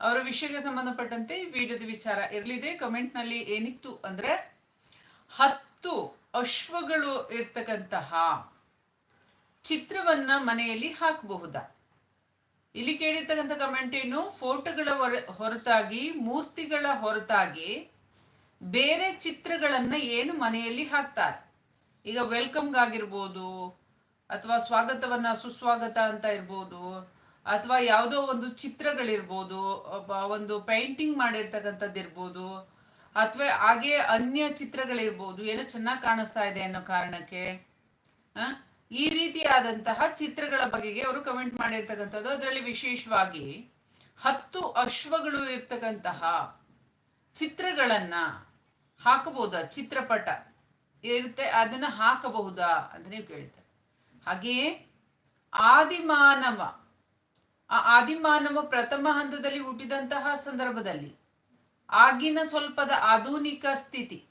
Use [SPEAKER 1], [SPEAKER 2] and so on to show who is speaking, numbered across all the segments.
[SPEAKER 1] ಅವರ ವಿಷಯಕ್ಕೆ ಸಂಬಂಧಪಟ್ಟಂತೆ ವಿಡಿಯೋದ ವಿಚಾರ ಇರಲಿದೆ. ಕಮೆಂಟ್ನಲ್ಲಿ ಏನಿತ್ತು ಅಂದ್ರೆ, ಹತ್ತು ಅಶ್ವಗಳು ಇರ್ತಕ್ಕಂತಹ ಚಿತ್ರವನ್ನ ಮನೆಯಲ್ಲಿ ಹಾಕಬಹುದಾ? ಇಲ್ಲಿ ಕೇಳಿರ್ತಕ್ಕಂಥ ಕಮೆಂಟ್ ಏನು, ಫೋಟೋಗಳ ಹೊರ- ಹೊರತಾಗಿ, ಮೂರ್ತಿಗಳ ಹೊರತಾಗಿ ಬೇರೆ ಚಿತ್ರಗಳನ್ನ ಏನು ಮನೆಯಲ್ಲಿ ಹಾಕ್ತಾರೆ? ಈಗ ವೆಲ್ಕಮ್ಗಾಗಿರ್ಬೋದು ಅಥವಾ ಸ್ವಾಗತವನ್ನ ಸುಸ್ವಾಗತ ಅಂತ ಇರ್ಬೋದು ಅಥವಾ ಯಾವುದೋ ಒಂದು ಚಿತ್ರಗಳಿರ್ಬೋದು ಒಂದು ಪೇಂಟಿಂಗ್ ಮಾಡಿರ್ತಕ್ಕಂಥದ್ದು ಇರ್ಬೋದು, ಅಥವಾ ಹಾಗೆ ಅನ್ಯ ಚಿತ್ರಗಳಿರ್ಬೋದು, ಏನೋ ಚೆನ್ನಾಗಿ ಕಾಣಿಸ್ತಾ ಇದೆ ಅನ್ನೋ ಕಾರಣಕ್ಕೆ ಈ ರೀತಿಯಾದಂತಹ ಚಿತ್ರಗಳ ಬಗೆಗೆ ಅವರು ಕಮೆಂಟ್ ಮಾಡಿರ್ತಕ್ಕಂಥದ್ದು. ಅದರಲ್ಲಿ ವಿಶೇಷವಾಗಿ ಹತ್ತು ಅಶ್ವಗಳು ಇರ್ತಕ್ಕಂತಹ ಚಿತ್ರಗಳನ್ನ ಹಾಕಬಹುದಾ? ಚಿತ್ರಪಟ ಇರುತ್ತೆ, ಅದನ್ನ ಹಾಕಬಹುದಾ ಅಂತ ನೀವು ಕೇಳ್ತಾರೆ. ಹಾಗೆಯೇ ಆದಿಮಾನವ ಆ ಆದಿಮಾನವ ಪ್ರಥಮ ಹಂತದಲ್ಲಿ ಹುಟ್ಟಿದಂತಹ ಸಂದರ್ಭದಲ್ಲಿ ಆಗಿನ ಸ್ವಲ್ಪದ ಆಧುನಿಕ ಸ್ಥಿತಿ,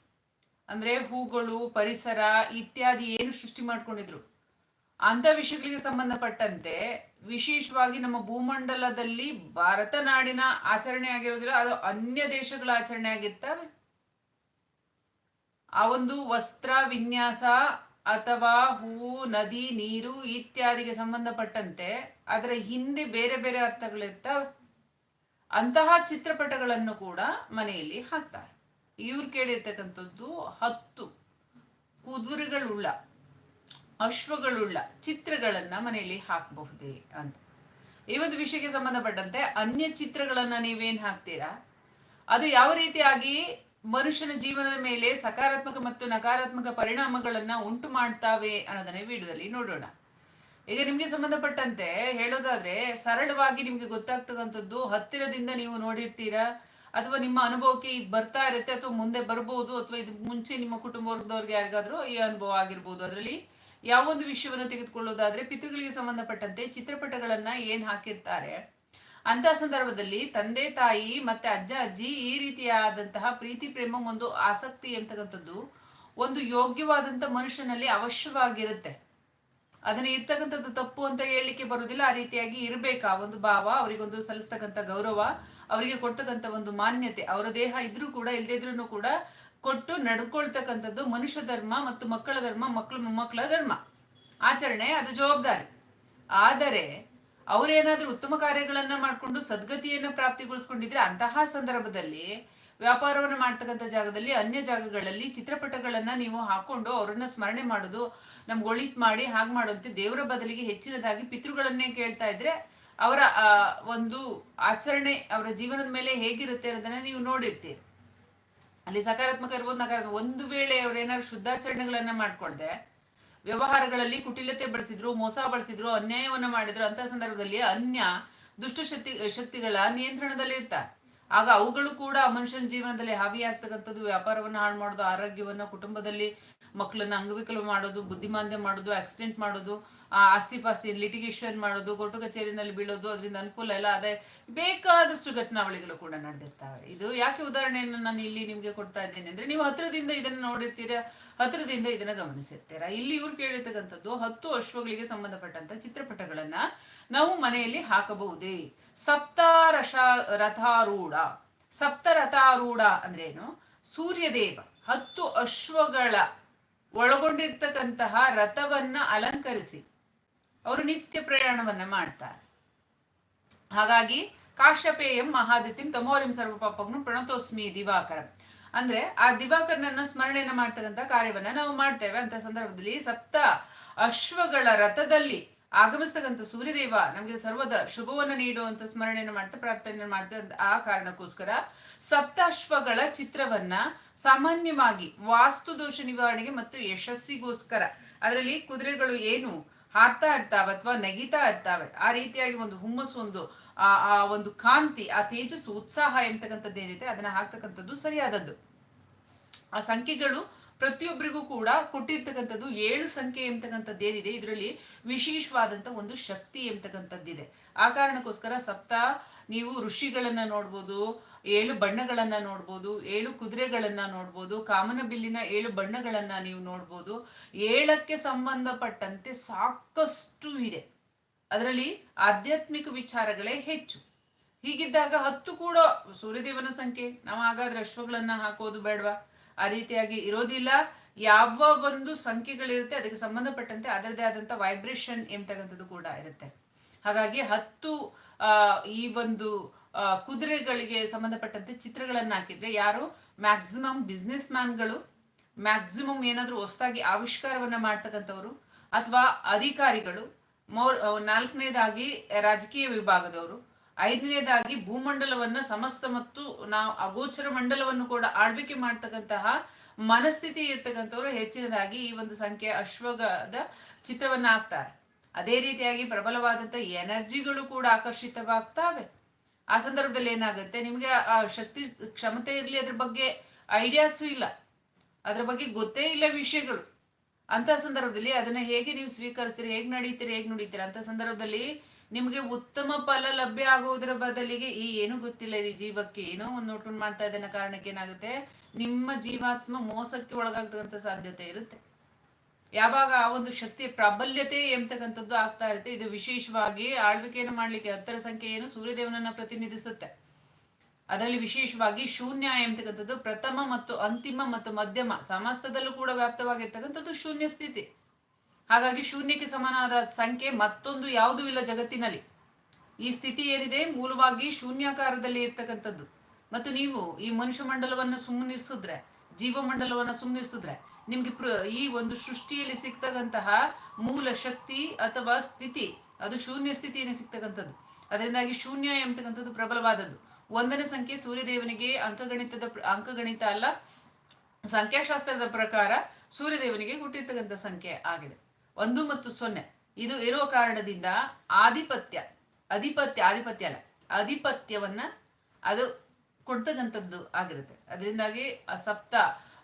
[SPEAKER 1] ಅಂದ್ರೆ ಹೂಗಳು, ಪರಿಸರ ಇತ್ಯಾದಿ ಏನು ಸೃಷ್ಟಿ ಮಾಡ್ಕೊಂಡಿದ್ರು. ಅಂತ ವಿಷಯಗಳಿಗೆ ಸಂಬಂಧಪಟ್ಟಂತೆ ವಿಶೇಷವಾಗಿ ನಮ್ಮ ಭೂಮಂಡಲದಲ್ಲಿ ಭಾರತ ನಾಡಿನ ಆಚರಣೆ ಆಗಿರೋದಿಲ್ಲ ಅದು ಅನ್ಯ ದೇಶಗಳ ಆಚರಣೆ ಆಗಿರ್ತವೆ. ಆ ಒಂದು ವಸ್ತ್ರ, ವಿನ್ಯಾಸ ಅಥವಾ ಹೂವು ನದಿ, ನೀರು ಇತ್ಯಾದಿಗೆ ಸಂಬಂಧಪಟ್ಟಂತೆ ಅದರ ಹಿಂದೆ ಬೇರೆ ಬೇರೆ ಅರ್ಥಗಳಿರ್ತಾವೆ. ಅಂತಹ ಚಿತ್ರಪಟಗಳನ್ನು ಕೂಡ ಮನೆಯಲ್ಲಿ ಹಾಕ್ತಾರೆ. ಇವ್ರು ಕೇಳಿರ್ತಕ್ಕಂಥದ್ದು ಹತ್ತು ಕುದುರೆಗಳುಳ್ಳ, ಅಶ್ವಗಳುಳ್ಳ ಚಿತ್ರಗಳನ್ನು ಮನೆಯಲ್ಲಿ ಹಾಕಬಹುದೇ ಅಂತ. ಈ ಒಂದು ವಿಷಯಕ್ಕೆ ಸಂಬಂಧಪಟ್ಟಂತೆ ಅನ್ಯ ಚಿತ್ರಗಳನ್ನು ನೀವೇನು ಹಾಕ್ತೀರಾ? ಅದು ಯಾವ ರೀತಿಯಾಗಿ ಮನುಷ್ಯನ ಜೀವನದ ಮೇಲೆ ಸಕಾರಾತ್ಮಕ ಮತ್ತು ನಕಾರಾತ್ಮಕ ಪರಿಣಾಮಗಳನ್ನ ಉಂಟು ಮಾಡ್ತಾವೆ ಅನ್ನೋದನ್ನ ವಿಡಿಯೋದಲ್ಲಿ ನೋಡೋಣ. ಈಗ ನಿಮ್ಗೆ ಸಂಬಂಧಪಟ್ಟಂತೆ ಹೇಳೋದಾದ್ರೆ, ಸರಳವಾಗಿ ನಿಮ್ಗೆ ಗೊತ್ತಾಗ್ತಕ್ಕಂಥದ್ದು ಹತ್ತಿರದಿಂದ ನೀವು ನೋಡಿರ್ತೀರಾ? ಅಥವಾ ನಿಮ್ಮ ಅನುಭವಕ್ಕೆ ಈಗ ಬರ್ತಾ ಇರುತ್ತೆ ಅಥವಾ ಮುಂದೆ ಬರ್ಬೋದು ಅಥವಾ ಇದು ಮುಂಚೆ ನಿಮ್ಮ ಕುಟುಂಬ ಯಾರಿಗಾದ್ರೂ ಈ ಅನುಭವ ಆಗಿರ್ಬೋದು ಅದರಲ್ಲಿ? ಯಾವೊಂದು ವಿಷಯವನ್ನು ತೆಗೆದುಕೊಳ್ಳೋದಾದ್ರೆ, ಪಿತೃಗಳಿಗೆ ಸಂಬಂಧಪಟ್ಟಂತೆ ಚಿತ್ರಪಟಗಳನ್ನ ಏನ್ ಹಾಕಿರ್ತಾರೆ? ಅಂತ ಸಂದರ್ಭದಲ್ಲಿ ತಂದೆ, ತಾಯಿ ಮತ್ತೆ ಅಜ್ಜ, ಅಜ್ಜಿ ಈ ರೀತಿಯಾದಂತಹ ಪ್ರೀತಿ, ಪ್ರೇಮ ಒಂದು ಆಸಕ್ತಿ ಅಂತಕ್ಕಂಥದ್ದು ಒಂದು ಯೋಗ್ಯವಾದಂತ ಮನುಷ್ಯನಲ್ಲಿ ಅವಶ್ಯವಾಗಿರುತ್ತೆ. ಅದನ್ನ ಇರ್ತಕ್ಕಂಥದ್ದು ತಪ್ಪು ಅಂತ ಹೇಳಲಿಕ್ಕೆ ಬರುವುದಿಲ್ಲ, ಆ ರೀತಿಯಾಗಿ ಇರಬೇಕಾ? ಒಂದು ಭಾವ, ಅವರಿಗೊಂದು ಸಲ್ಲಿಸ್ತಕ್ಕಂಥ ಗೌರವ, ಅವರಿಗೆ ಕೊಡ್ತಕ್ಕಂಥ ಒಂದು ಮಾನ್ಯತೆ, ಅವರ ದೇಹ ಇದ್ರೂ ಕೂಡ ಇಲ್ಲದಿದ್ರೂ ಕೂಡ ಕೊಟ್ಟು ನಡ್ಕೊಳ್ತಕ್ಕಂಥದ್ದು ಮನುಷ್ಯ ಧರ್ಮ ಮತ್ತು ಮಕ್ಕಳ ಧರ್ಮ ಮಕ್ಕಳು ಮೊಮ್ಮಕ್ಕಳ ಧರ್ಮ. ಆಚರಣೆ ಅದು ಜವಾಬ್ದಾರಿ. ಆದರೆ ಅವರೇನಾದ್ರೂ ಉತ್ತಮ ಕಾರ್ಯಗಳನ್ನ ಮಾಡಿಕೊಂಡು ಸದ್ಗತಿಯನ್ನ ಪ್ರಾಪ್ತಿಗೊಳಿಸ್ಕೊಂಡಿದ್ರೆ ಅಂತಹ ಸಂದರ್ಭದಲ್ಲಿ ವ್ಯಾಪಾರವನ್ನು ಮಾಡ್ತಕ್ಕಂಥ ಜಾಗದಲ್ಲಿ ಅನ್ಯ ಜಾಗಗಳಲ್ಲಿ ಚಿತ್ರಪಟಗಳನ್ನ ನೀವು ಹಾಕೊಂಡು ಅವರನ್ನ ಸ್ಮರಣೆ ಮಾಡೋದು, ನಮ್ಗೆ ಒಳಿತ್ ಮಾಡಿ ಹಾಗೆ ಮಾಡುವಂತೆ ದೇವರ ಬದಲಿಗೆ ಹೆಚ್ಚಿನದಾಗಿ ಪಿತೃಗಳನ್ನೇ ಕೇಳ್ತಾ ಇದ್ರೆ ಅವರ ಒಂದು ಆಚರಣೆ ಅವರ ಜೀವನದ ಮೇಲೆ ಹೇಗಿರುತ್ತೆ ಅನ್ನೋದನ್ನ ನೀವು ನೋಡಿರ್ತೀರಿ. ಅಲ್ಲಿ ಸಕಾರಾತ್ಮಕ ಇರ್ಬೋದು ನಕಾರಾತ್ಮಕ. ಒಂದು ವೇಳೆ ಅವ್ರು ಏನಾದ್ರು ಶುದ್ಧಾಚರಣೆಗಳನ್ನ ಮಾಡ್ಕೊಳ್ದೆ ವ್ಯವಹಾರಗಳಲ್ಲಿ ಕುಟಿಲತೆ ಬಳಸಿದ್ರು, ಮೋಸ ಬಳಸಿದ್ರು, ಅನ್ಯಾಯವನ್ನ ಮಾಡಿದ್ರು ಅಂತ ಸಂದರ್ಭದಲ್ಲಿ ಅನ್ಯ ದುಷ್ಟ ಶಕ್ತಿ ಶಕ್ತಿಗಳ ನಿಯಂತ್ರಣದಲ್ಲಿ ಇರ್ತಾರೆ ಆಗ ಅವುಗಳು ಕೂಡ ಮನುಷ್ಯನ ಜೀವನದಲ್ಲಿ ಹಾವಿ ಆಗ್ತಕ್ಕಂಥದ್ದು ವ್ಯಾಪಾರವನ್ನ ಹಾಳು ಮಾಡೋದು, ಆರೋಗ್ಯವನ್ನ, ಕುಟುಂಬದಲ್ಲಿ ಮಕ್ಕಳನ್ನ ಅಂಗವಿಕಲ ಮಾಡೋದು, ಬುದ್ಧಿಮಾಂದ್ಯ ಮಾಡೋದು ಆಕ್ಸಿಡೆಂಟ್ ಮಾಡೋದು ಆಸ್ತಿ ಪಾಸ್ತಿ ಲಿಟಿಗೇಷನ್ ಮಾಡೋದು, ಕೋರ್ಟು ಕಚೇರಿನಲ್ಲಿ ಬೀಳೋದು, ಅದರಿಂದ ಅನುಕೂಲ ಎಲ್ಲ ಅದೇ ಬೇಕಾದಷ್ಟು ಘಟನಾವಳಿಗಳು ಕೂಡ ನಡೆದಿರ್ತಾವೆ. ಇದು ಯಾಕೆ ಉದಾಹರಣೆಯನ್ನು ನಾನು ಇಲ್ಲಿ ನಿಮಗೆ ಕೊಡ್ತಾ ಇದ್ದೇನೆ ಅಂದ್ರೆ ನೀವು ಹತ್ರದಿಂದ ಇದನ್ನ ನೋಡಿರ್ತೀರಾ ಹತ್ರದಿಂದ ಇದನ್ನ ಗಮನಿಸಿರ್ತೀರಾ? ಇಲ್ಲಿ ಇವ್ರು ಕೇಳಿರ್ತಕ್ಕಂಥದ್ದು ಹತ್ತು ಅಶ್ವಗಳಿಗೆ ಸಂಬಂಧಪಟ್ಟಂತ ಚಿತ್ರಪಟಗಳನ್ನ ನಾವು ಮನೆಯಲ್ಲಿ ಹಾಕಬಹುದೇ? ಸಪ್ತಾರಶ ರಥಾರೂಢ. ಸಪ್ತರಥಾರೂಢ ಅಂದ್ರೇನು ಸೂರ್ಯದೇವ, ಹತ್ತು ಅಶ್ವಗಳ ಒಳಗೊಂಡಿರ್ತಕ್ಕಂತಹ ರಥವನ್ನ ಅಲಂಕರಿಸಿ ಅವರು ನಿತ್ಯ ಪ್ರಯಾಣವನ್ನ ಮಾಡ್ತಾರೆ. ಹಾಗಾಗಿ ಕಾಶ್ಯಪೇಯಂ ಮಹಾದಿತಿಂ ತಮೋರಿಂ ಸರ್ವ ಪಾಪಗ್ನು ಪ್ರಣತೋಸ್ಮಿ ದಿವಾಕರಂ. ಅಂದ್ರೆ ಆ ದಿವಾಕರನನ್ನ ಸ್ಮರಣೆಯನ್ನ ಮಾಡ್ತಕ್ಕಂಥ ಕಾರ್ಯವನ್ನ ನಾವು ಮಾಡ್ತೇವೆ. ಅಂತ ಸಂದರ್ಭದಲ್ಲಿ ಸಪ್ತ ಅಶ್ವಗಳ ರಥದಲ್ಲಿ ಆಗಮಿಸ್ತಕ್ಕಂಥ ಸೂರ್ಯದೇವ ನಮಗೆ ಸರ್ವದ ಶುಭವನ್ನು ನೀಡುವಂತ ಸ್ಮರಣೆಯನ್ನು ಮಾಡ್ತಾ ಪ್ರಾರ್ಥನೆ ಮಾಡ್ತಾ ಆ ಕಾರಣಕ್ಕೋಸ್ಕರ ಸಪ್ತಾಶ್ವಗಳ ಚಿತ್ರವನ್ನ ಸಾಮಾನ್ಯವಾಗಿ ವಾಸ್ತು ದೋಷ ನಿವಾರಣೆಗೆ ಮತ್ತು ಯಶಸ್ಸಿಗೋಸ್ಕರ ಅದರಲ್ಲಿ ಕುದುರೆಗಳು ಏನು ಹಾರ್ತಾ ಇರ್ತಾವೆ ಅಥವಾ ನೆಗಿತಾ ಇರ್ತಾವೆ, ಆ ರೀತಿಯಾಗಿ ಒಂದು ಹುಮ್ಮಸ್ಸು, ಒಂದು, ಆ ಆ ಒಂದು ಕಾಂತಿ, ಆ ತೇಜಸ್ಸು, ಉತ್ಸಾಹ ಎಂತಕ್ಕಂಥದ್ದು ಏನಿದೆ ಅದನ್ನ ಹಾಕ್ತಕ್ಕಂಥದ್ದು ಸರಿಯಾದದ್ದು. ಆ ಸಂಖ್ಯೆಗಳು ಪ್ರತಿಯೊಬ್ಬರಿಗೂ ಕೂಡ ಕೊಟ್ಟಿರ್ತಕ್ಕಂಥದ್ದು ಏಳು ಸಂಖ್ಯೆ ಎಂಬತಕ್ಕಂಥದ್ದು ಏನಿದೆ, ಇದರಲ್ಲಿ ವಿಶೇಷವಾದಂಥ ಒಂದು ಶಕ್ತಿ ಎಂಬತಕ್ಕಂಥದ್ದಿದೆ ಆ ಕಾರಣಕ್ಕೋಸ್ಕರ ಸಪ್ತ, ನೀವು ಋಷಿಗಳನ್ನು ನೋಡ್ಬೋದು, ಏಳು ಬಣ್ಣಗಳನ್ನು ನೋಡ್ಬೋದು, ಏಳು ಕುದುರೆಗಳನ್ನು ನೋಡ್ಬೋದು ಕಾಮನಬಿಲ್ಲಿನ ಏಳು ಬಣ್ಣಗಳನ್ನು ನೀವು ನೋಡ್ಬೋದು. ಏಳಕ್ಕೆ ಸಂಬಂಧಪಟ್ಟಂತೆ ಸಾಕಷ್ಟು ಇದೆ. ಅದರಲ್ಲಿ ಆಧ್ಯಾತ್ಮಿಕ ವಿಚಾರಗಳೇ ಹೆಚ್ಚು. ಹೀಗಿದ್ದಾಗ ಹತ್ತು ಕೂಡ ಸೂರ್ಯದೇವನ ಸಂಖ್ಯೆ. ನಾವು ಹಾಗಾದ್ರೆ ಅಶ್ವಗಳನ್ನು ಹಾಕೋದು ಬೇಡವಾ? ಆ ರೀತಿಯಾಗಿ ಇರೋದಿಲ್ಲ. ಯಾವ ಒಂದು ಸಂಖ್ಯೆಗಳಿರುತ್ತೆ ಅದಕ್ಕೆ ಸಂಬಂಧಪಟ್ಟಂತೆ ಅದರದೇ ಆದಂತ ವೈಬ್ರೇಷನ್ ಎಂತಕ್ಕಂಥದ್ದು ಕೂಡ ಇರುತ್ತೆ. ಹಾಗಾಗಿ ಹತ್ತು ಈ ಒಂದು ಕುದುರೆಗಳಿಗೆ ಸಂಬಂಧಪಟ್ಟಂತೆ ಚಿತ್ರಗಳನ್ನು ಹಾಕಿದ್ರೆ ಯಾರು? ಮ್ಯಾಕ್ಸಿಮಮ್ ಬಿಸ್ನೆಸ್ ಮ್ಯಾನ್ಗಳು ಮ್ಯಾಕ್ಸಿಮಮ್ ಏನಾದರೂ ಹೊಸದಾಗಿ ಆವಿಷ್ಕಾರವನ್ನ ಮಾಡ್ತಕ್ಕಂಥವ್ರು ಅಥವಾ ಅಧಿಕಾರಿಗಳು ಮೋರ್ ನಾಲ್ಕನೇದಾಗಿ ರಾಜಕೀಯ ವಿಭಾಗದವರು ಐದನೇದಾಗಿ ಭೂಮಂಡಲವನ್ನ ಸಮಸ್ತ ಮತ್ತು ನಾವು ಅಗೋಚರ ಮಂಡಲವನ್ನು ಕೂಡ ಆಳ್ವಿಕೆ ಮಾಡ್ತಕ್ಕಂತಹ ಮನಸ್ಥಿತಿ ಇರ್ತಕ್ಕಂಥವ್ರು ಹೆಚ್ಚಿನದಾಗಿ ಈ ಒಂದು ಸಂಖ್ಯೆ ಅಶ್ವಗದ ಚಿತ್ರವನ್ನ ಹಾಕ್ತಾರೆ. ಅದೇ ರೀತಿಯಾಗಿ ಪ್ರಬಲವಾದಂತ ಎನರ್ಜಿಗಳು ಕೂಡ ಆಕರ್ಷಿತವಾಗ್ತಾವೆ. ಆ ಸಂದರ್ಭದಲ್ಲಿ ಏನಾಗುತ್ತೆ? ನಿಮಗೆ, ಆ, ಶಕ್ತಿ ಕ್ಷಮತೆ ಇರಲಿ ಅದ್ರ ಬಗ್ಗೆ ಐಡಿಯಾಸು ಇಲ್ಲ. ಅದ್ರ ಬಗ್ಗೆ ಗೊತ್ತೇ ಇಲ್ಲ ವಿಷಯಗಳು. ಅಂತ ಸಂದರ್ಭದಲ್ಲಿ ಅದನ್ನ ಹೇಗೆ ನೀವು ಸ್ವೀಕರಿಸ್ತೀರಿ? ಹೇಗೆ ನಡೀತೀರಿ? ಹೇಗೆ ನುಡಿತೀರಿ? ಅಂತ ಸಂದರ್ಭದಲ್ಲಿ ನಿಮಗೆ ಉತ್ತಮ ಫಲ ಲಭ್ಯ ಆಗುವುದರ ಬದಲಿಗೆ ಈ ಏನು ಗೊತ್ತಿಲ್ಲ ಇದು ಜೀವಕ್ಕೆ ಏನೋ ಒಂದು ನೋಟ್ಕೊಂಡು ಮಾಡ್ತಾ ಇದ್ದಾನೆ, ಕಾರಣಕ್ಕೆ ಏನಾಗುತ್ತೆ? ನಿಮ್ಮ ಜೀವಾತ್ಮ ಮೋಸಕ್ಕೆ ಒಳಗಾಗ್ತಕ್ಕಂಥ ಸಾಧ್ಯತೆ ಇರುತ್ತೆ. ಯಾವಾಗ ಆ ಒಂದು ಶಕ್ತಿ ಪ್ರಾಬಲ್ಯತೆ ಎಂಬತಕ್ಕಂಥದ್ದು ಆಗ್ತಾ ಇರುತ್ತೆ. ಇದು ವಿಶೇಷವಾಗಿ ಆಳ್ವಿಕೆಯನ್ನು ಮಾಡ್ಲಿಕ್ಕೆ ಹತ್ತರ ಸಂಖ್ಯೆ ಏನು ಸೂರ್ಯದೇವನನ್ನ ಪ್ರತಿನಿಧಿಸುತ್ತೆ. ಅದರಲ್ಲಿ ವಿಶೇಷವಾಗಿ ಶೂನ್ಯ ಎಂಬತಕ್ಕಂಥದ್ದು ಪ್ರಥಮ ಮತ್ತು ಅಂತಿಮ ಮತ್ತು ಮಧ್ಯಮ, ಸಮಸ್ತದಲ್ಲೂ ಕೂಡ ವ್ಯಾಪ್ತವಾಗಿರ್ತಕ್ಕಂಥದ್ದು ಶೂನ್ಯ ಸ್ಥಿತಿ. ಹಾಗಾಗಿ ಶೂನ್ಯಕ್ಕೆ ಸಮಾನವಾದ ಸಂಖ್ಯೆ ಮತ್ತೊಂದು ಯಾವುದೂ ಇಲ್ಲ ಜಗತ್ತಿನಲ್ಲಿ. ಈ ಸ್ಥಿತಿ ಏನಿದೆ? ಮೂಲವಾಗಿ ಶೂನ್ಯಾಕಾರದಲ್ಲಿ ಇರ್ತಕ್ಕಂಥದ್ದು. ಮತ್ತು ನೀವು ಈ ಮನುಷ್ಯ ಮಂಡಲವನ್ನು ಸುಮ್ಮನಿಸಿದ್ರೆ ಜೀವಮಂಡಲವನ್ನು ಮಂಡಲವನ್ನು ಸುಮ್ಮನಿರಿಸಿದ್ರೆ, ನಿಮ್ಗೆ ಪ್ರ ಈ ಒಂದು ಸೃಷ್ಟಿಯಲ್ಲಿ ಸಿಗ್ತಕ್ಕಂತಹ ಮೂಲ ಶಕ್ತಿ ಅಥವಾ ಸ್ಥಿತಿ, ಅದು ಶೂನ್ಯ ಸ್ಥಿತಿಯನ್ನು ಸಿಗ್ತಕ್ಕಂಥದ್ದು. ಅದರಿಂದಾಗಿ ಶೂನ್ಯ ಎಂಬತಕ್ಕಂಥದ್ದು ಪ್ರಬಲವಾದದ್ದು. ಒಂದನೇ ಸಂಖ್ಯೆ ಸೂರ್ಯದೇವನಿಗೆ ಅಂಕಗಣಿತದ ಅಂಕಗಣಿತ ಅಲ್ಲ, ಸಂಖ್ಯಾಶಾಸ್ತ್ರದ ಪ್ರಕಾರ ಸೂರ್ಯದೇವನಿಗೆ ಹುಟ್ಟಿರ್ತಕ್ಕಂಥ ಸಂಖ್ಯೆ ಆಗಿದೆ. ಒಂದು ಮತ್ತು ಸೊನ್ನೆ. ಇದು ಇರೋ ಕಾರಣದಿಂದ ಆಧಿಪತ್ಯ, ಅಧಿಪತ್ಯ, ಆಧಿಪತ್ಯ ಅಲ್ಲ, ಅಧಿಪತ್ಯವನ್ನ ಅದು ಕೊಡ್ತಕ್ಕಂಥದ್ದು ಆಗಿರುತ್ತೆ. ಅದರಿಂದಾಗಿ ಸಪ್ತ